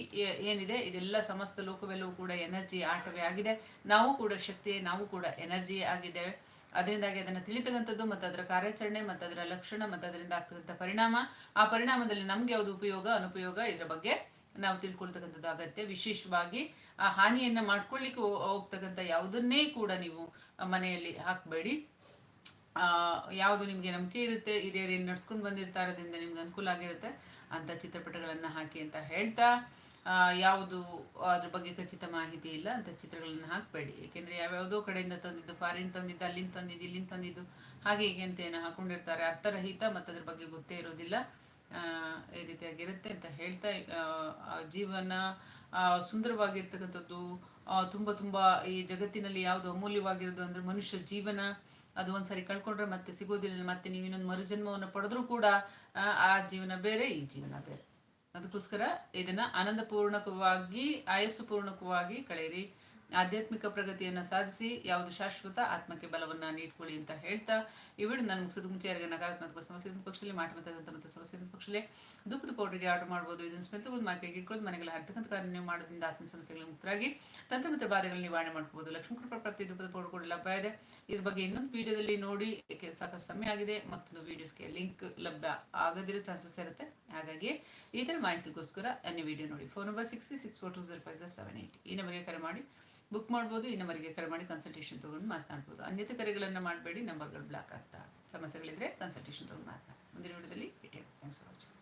[SPEAKER 1] ಏನಿದೆ? ಇದೆಲ್ಲ ಸಮಸ್ತ ಲೋಕವೆಲ್ಲವೂ ಕೂಡ ಎನರ್ಜಿ ಆಟವೇ ಆಗಿದೆ. ನಾವು ಕೂಡ ಶಕ್ತಿಯೇ, ನಾವು ಕೂಡ ಎನರ್ಜಿ ಆಗಿದ್ದೇವೆ. ಅದರಿಂದಾಗಿ ಅದನ್ನು ತಿಳಿತಕ್ಕಂಥದ್ದು ಮತ್ತು ಅದರ ಕಾರ್ಯಾಚರಣೆ ಮತ್ತು ಅದರ ಲಕ್ಷಣ ಮತ್ತು ಅದರಿಂದ ಆಗ್ತಕ್ಕಂಥ ಪರಿಣಾಮ. ಆ ಪರಿಣಾಮದಲ್ಲಿ ನಮ್ಗೆ ಯಾವುದು ಉಪಯೋಗ, ಅನುಪಯೋಗ ಇದರ ಬಗ್ಗೆ ನಾವು ತಿಳ್ಕೊಳ್ತಕ್ಕಂಥದ್ದು ಅಗತ್ಯ. ವಿಶೇಷವಾಗಿ ಆ ಹಾನಿಯನ್ನ ಮಾಡ್ಕೊಳ್ಳಿಕ್ಕೆ ಹೋಗ್ತಕ್ಕಂಥ ಯಾವುದನ್ನೇ ಕೂಡ ನೀವು ಮನೆಯಲ್ಲಿ ಹಾಕಬೇಡಿ. ಆ, ಯಾವುದು ನಿಮಗೆ ನಂಬಿಕೆ ಇರುತ್ತೆ ಹಿರಿಯರು ಏನು ನಡ್ಸ್ಕೊಂಡು ಬಂದಿರ್ತಾರದಿಂದ ನಿಮ್ಗೆ ಅನುಕೂಲ ಆಗಿರುತ್ತೆ ಅಂತ ಚಿತ್ರಪಟಗಳನ್ನು ಹಾಕಿ ಅಂತ ಹೇಳ್ತಾ ಯಾವುದು ಅದ್ರ ಬಗ್ಗೆ ಖಚಿತ ಮಾಹಿತಿ ಇಲ್ಲ ಅಂತ ಚಿತ್ರಗಳನ್ನು ಹಾಕಬೇಡಿ. ಏಕೆಂದರೆ ಯಾವ್ಯಾವುದೋ ಕಡೆಯಿಂದ ತಂದಿದ್ದು ಫಾರಿನ್ ತಂದಿದ್ದು ಅಲ್ಲಿಂದ ತಂದಿದ್ದು ಇಲ್ಲಿಂದ ತಂದಿದ್ದು ಹಾಗೆ ಹೀಗೆ ಅಂತ ಏನೋ ಹಾಕೊಂಡಿರ್ತಾರೆ. ಅರ್ಥರಹಿತ ಮತ್ತು ಅದ್ರ ಬಗ್ಗೆ ಗೊತ್ತೇ ಇರೋದಿಲ್ಲ. ಈ ರೀತಿಯಾಗಿರುತ್ತೆ ಅಂತ ಹೇಳ್ತಾ ಜೀವನ ಸುಂದರವಾಗಿರ್ತಕ್ಕಂಥದ್ದು ತುಂಬಾ ತುಂಬ ಈ ಜಗತ್ತಿನಲ್ಲಿ ಯಾವುದು ಅಮೂಲ್ಯವಾಗಿರೋದು ಅಂದರೆ ಮನುಷ್ಯ ಜೀವನ. ಅದು ಒಂದ್ಸರಿ ಕಳ್ಕೊಂಡ್ರೆ ಮತ್ತೆ ಸಿಗೋದಿಲ್ಲ, ಮತ್ತೆ ನೀವು ಇನ್ನೊಂದು ಮರುಜನ್ಮವನ್ನು ಪಡೆದ್ರೂ ಕೂಡ, ಆ ಜೀವನ ಬೇರೆ, ಈ ಜೀವನ ಬೇರೆ. ಅದಕ್ಕೋಸ್ಕರ ಇದನ್ನ ಆನಂದಪೂರ್ಣಕವಾಗಿ ಆಯಸ್ಸು ಪೂರ್ಣಕವಾಗಿ ಕಳೆಯಿರಿ. ಆಧ್ಯಾತ್ಮಿಕ ಪ್ರಗತಿಯನ್ನ ಸಾಧಿಸಿ, ಯಾವುದು ಶಾಶ್ವತ ಆತ್ಮಕ್ಕೆ ಬಲವನ್ನ ನೀಡ್ಕೊಳ್ಳಿ ಅಂತ ಹೇಳ್ತಾ ಈ ವಿಡಿಯೋ ನಾನು ಮುಗಿಸೋದು ಮುಂಚೆ ಯಾರಿಗೆ ನಕಾರಾತ್ಮಕ ಸಮಸ್ಯೆ ಪಕ್ಷದಲ್ಲಿ ಮಾಟಮತದಂತ ಮತ್ತು ಸಮಸ್ಯೆ ಪಕ್ಷದಲ್ಲಿ ದುಃಖದ ಪೌಡರ್ಗೆ ಆರ್ಡರ್ ಮಾಡ್ಬೋದು. ಇದನ್ನು ಸ್ಮೆಲ್ ತಗೊಂಡು ಮಾರ್ಕೆಗೆ ಇಟ್ಕೊಂಡು ಮನೆಗೆಲ್ಲ ಹರ್ತಕ್ಕಂಥ ಕಾರ್ಯ ನೀವು ಮಾಡೋದ್ರಿಂದ ಆತ್ಮ ಸಮಸ್ಯೆಗಳು ಮುಕ್ತರಾಗಿ ತಂತ್ರ ಮತ್ತು ಬಾಧೆಗಳನ್ನ ನಿವಾರಣೆ ಮಾಡ್ಬೋದು ಲಕ್ಷ್ಮೀ ಕೃಪಾ ಪ್ರಾಪ್ತಿ ದುಃಖದ ಪೌಡರ್ ಕೂಡ ಲಭ್ಯ ಇದೆ. ಇದ್ರ ಬಗ್ಗೆ ಇನ್ನೊಂದು ವಿಡಿಯೋದಲ್ಲಿ ನೋಡಿ ಸಾಕಷ್ಟು ಸಮಯ ಆಗಿದೆ. ಮತ್ತೊಂದು ವಿಡಿಯೋಸ್ಗೆ ಲಿಂಕ್ ಲಭ್ಯ ಆಗದಿರೋ ಚಾನ್ಸಸ್ ಇರುತ್ತೆ. ಹಾಗಾಗಿ ಥರ ಮಾಹಿತಿಗೋಸ್ಕರ ಅನ್ನ ವಿಡಿಯೋ ನೋಡಿ. Phone number six three six four two zero five zero seven eight ಈ ನಂಬರ್ಗೆ ಕರೆ ಮಾಡಿ. ಬುಕ್ ಮಾಡ್ಬೋದು ಈ ನಂಬರ್ಗೆ ಕರೆ ಮಾಡಿ ಕನ್ಸಲ್ಟೇಷನ್ ತೊಗೊಂಡು ಮಾತನಾಡ್ಬೋದು. ಅನ್ಯತೆ ಕರೆಗಳನ್ನು ಮಾಡಬೇಡಿ, ನಂಬರ್ಗಳು ಬ್ಲಾಕ್ ಆಗ್ತಾ ಸಮಸ್ಯೆಗಳಿದ್ರೆ ಕನ್ಸಲ್ಟೇಷನ್ ತೊಗೊಂಡು ಮಾತನಾಡಿ ಮುಂದಿನ ವಿಡಿಯೋದಲ್ಲಿ ಭೇಟಿ ಥ್ಯಾಂಕ್ಸ್ ಫಾರ್ ವಾಚಿಂಗ್